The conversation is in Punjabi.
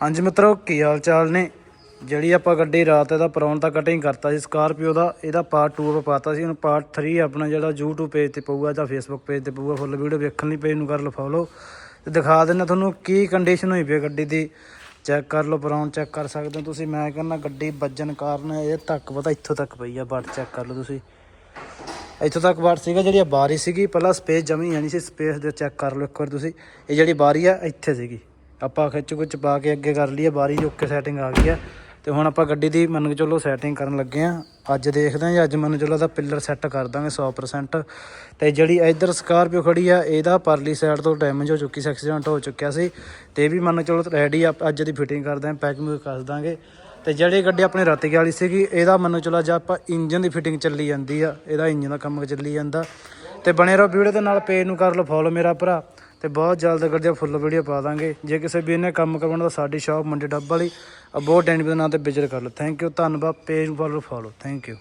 ਹਾਂਜੀ ਮਿੱਤਰੋ, ਕੀ ਹਾਲ ਚਾਲ ਨੇ? ਜਿਹੜੀ ਆਪਾਂ ਗੱਡੀ ਰਾਤ ਇਹਦਾ ਪਰੌਣ ਦਾ ਕਟਿੰਗ ਕਰਤਾ ਸੀ ਸਕਾਰਪੀਓ ਦਾ, ਇਹਦਾ ਪਾਰਟ 2 ਆਪਾਂ ਪਾਤਾ ਸੀ। ਹੁਣ ਪਾਰਟ 3 ਆਪਣਾ ਜਿਹੜਾ YouTube ਪੇਜ ਤੇ ਪਊਗਾ ਜਾਂ Facebook ਪੇਜ ਤੇ ਪਊਗਾ ਫੁੱਲ ਵੀਡੀਓ ਵੇਖਣ ਲਈ ਪੇਜ ਨੂੰ ਕਰ ਲਓ ਫੋਲੋ ਤੇ ਦਿਖਾ ਦਿੰਦਾ ਤੁਹਾਨੂੰ ਕੀ ਕੰਡੀਸ਼ਨ ਹੋਈ ਪਈ ਹੈ ਗੱਡੀ ਦੀ। ਚੈੱਕ ਕਰ ਲਓ ਪਰੌਣ ਚੈੱਕ ਕਰ ਸਕਦੇ ਹੋ ਤੁਸੀਂ। ਮੈਂ ਕਹਿੰਦਾ ਗੱਡੀ ਵੱਜਣ ਕਾਰਨ ਇਹ ਤੱਕ ਪਤਾ ਇੱਥੋਂ ਤੱਕ ਪਈ ਆ ਬਟ ਚੈੱਕ ਕਰ ਲਓ ਤੁਸੀਂ। ਇੱਥੋਂ ਤੱਕ ਬਾਰ ਸੀਗਾ ਜਿਹੜੀ ਆ ਬਾਰੀ ਸੀਗੀ, ਪਹਿਲਾਂ ਸਪੇਸ ਜਮੀ ਜਾਣੀ ਸੀ ਸਪੇਸ ਦੇ ਚੈੱਕ ਕਰ ਲਓ ਇੱਕ ਵਾਰ ਤੁਸੀਂ। ਇਹ ਜਿਹੜੀ ਬਾਰੀ ਆ, ਇੱਥੇ ਸੀਗੀ। ਆਪਾਂ ਖਿੱਚ ਖੁੱਚ ਪਾ ਕੇ ਅੱਗੇ ਕਰ ਲਈਏ, ਬਾਰੀ ਕੇ ਸੈਟਿੰਗ ਆ ਗਈ ਆ। ਤੇ ਹੁਣ ਆਪਾਂ ਗੱਡੀ ਦੀ ਮੰਨ ਕੇ ਚੱਲੋ ਸੈਟਿੰਗ ਕਰਨ ਲੱਗੇ ਆ। ਅੱਜ ਦੇਖਦੇ ਆ ਜੀ ਅੱਜ ਮੰਨ ਕੇ ਚੱਲੋ ਦਾ ਪਿੱਲਰ ਸੈੱਟ ਕਰ ਦਾਂਗੇ 100% ਤੇ ਜਿਹੜੀ ਇੱਧਰ ਸਕਾਰਪੀਓ ਖੜੀ ਆ, ਇਹਦਾ ਪਰਲੀ ਸਾਈਡ ਤੋਂ ਡੈਮੇਜ ਹੋ ਚੁੱਕੀ ਸੀ ਐਕਸੀਡੈਂਟ ਹੋ ਚੁੱਕਿਆ ਸੀ। ਤੇ ਇਹ ਵੀ ਮੰਨ ਕੇ ਚੱਲੋ ਰੈਡੀ ਆ, ਅੱਜ ਦੀ ਫਿਟਿੰਗ ਕਰਦੇ ਆ ਪੈਕਿੰਗ ਕਰ ਦਾਂਗੇ। ਤੇ ਜਿਹੜੀ ਗੱਡੀ ਆਪਣੇ ਰਾਤੀ ਵਾਲੀ ਸੀਗੀ, ਇਹਦਾ ਮੰਨੋ ਚਲੋ ਅੱਜ ਆਪਾਂ ਇੰਜਨ ਦੀ ਫਿਟਿੰਗ ਚੱਲੀ ਜਾਂਦੀ ਆ। ਇਹਦਾ ਇੰਜਨ ਦਾ ਕੰਮ ਚੱਲੀ ਜਾਂਦਾ। ਤੇ ਬਣੇ ਰਹੋ ਵੀਡੀਓ ਦੇ ਨਾਲ ਪੇਜ ਨੂੰ ਕਰ ਲਓ ਫੋਲੋ ਮੇਰਾ ਭਰਾ। ਤੇ ਬਹੁਤ ਜਲਦ ਅਗਰ ਗੱਡੀ ਫੁੱਲ ਵੀਡੀਓ ਪਾ ਦਾਂਗੇ। ਜੇ ਕਿਸੇ ਵੀ ਇਹਨੇ ਕੰਮ ਕਰਵਾਉਣਾ ਤਾਂ ਸਾਡੀ ਸ਼ਾਪ ਮੰਡੀ ਡੱਬ ਵਾਲੀ ਅਬੋਟ ਐਂਡ ਦੇ ਨਾਂ ਤੇ ਵਿਜ਼ਿਟ ਕਰ ਲਓ। ਥੈਂਕ ਯੂ ਧੰਨਵਾਦ ਪੇਜ ਨੂੰ ਫੋਲੋ ਥੈਂਕ ਯੂ